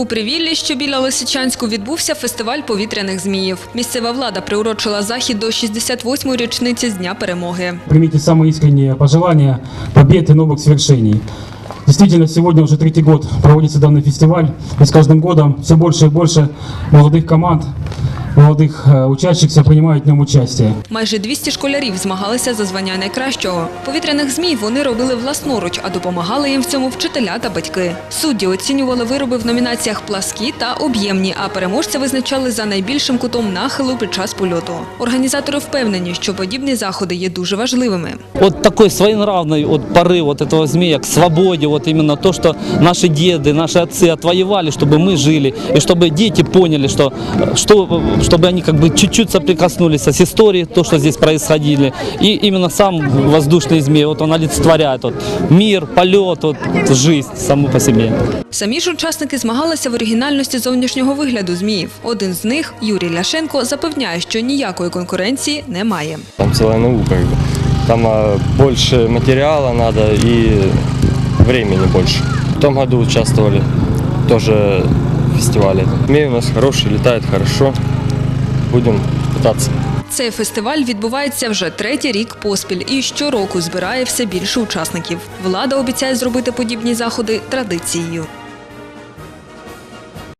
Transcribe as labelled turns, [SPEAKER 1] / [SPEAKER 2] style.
[SPEAKER 1] У Привіллі, що біля Лисичанську, відбувся фестиваль повітряних зміїв. Місцева влада приурочила захід до 68-ї річниці з Дня перемоги.
[SPEAKER 2] Примите самые искренние пожелания, побед и новых свершений. Действительно, сегодня уже третий год проводится данный фестиваль, и с каждым годом все больше и больше молодых команд, молодых э, учащихся принимают в нем участие.
[SPEAKER 1] Майже 200 школярів змагалися за звання найкращого. Повітряних змій вони робили власноруч, а допомагали їм в цьому вчителя та батьки. Судді оцінювали вироби в номінаціях пласкі та об'ємні, а переможця визначали за найбільшим кутом нахилу під час польоту. Організатори впевнені, що подібні заходи є дуже важливими.
[SPEAKER 3] Вот такой своенравный вот порыв вот этого змея к свободе, вот именно то, что наши деды, наши отцы отвоевали, чтобы мы жили, и чтобы дети поняли, что, что чтобы они как бы чуть-чуть соприкоснулись с историей, то, что здесь происходили. И именно сам воздушный змей, вот он олицетворяет вот, мир, полет, вот, жизнь саму по себе.
[SPEAKER 1] Самі ж учасники змагалися в оригінальності зовнішнього вигляду зміїв. Один з них, Юрій Ляшенко, запевняє, що ніякої конкуренції немає.
[SPEAKER 4] Там целая наука. как бы. Там а, больше материала надо и времени больше. В том году участвовали тоже в фестивале. Змей у нас хороший, летает хорошо. Будем пытаться.
[SPEAKER 1] Цей фестиваль відбувається вже третій рік поспіль і щороку збирає все більше учасників. Влада обіцяє зробити подібні заходи традицією.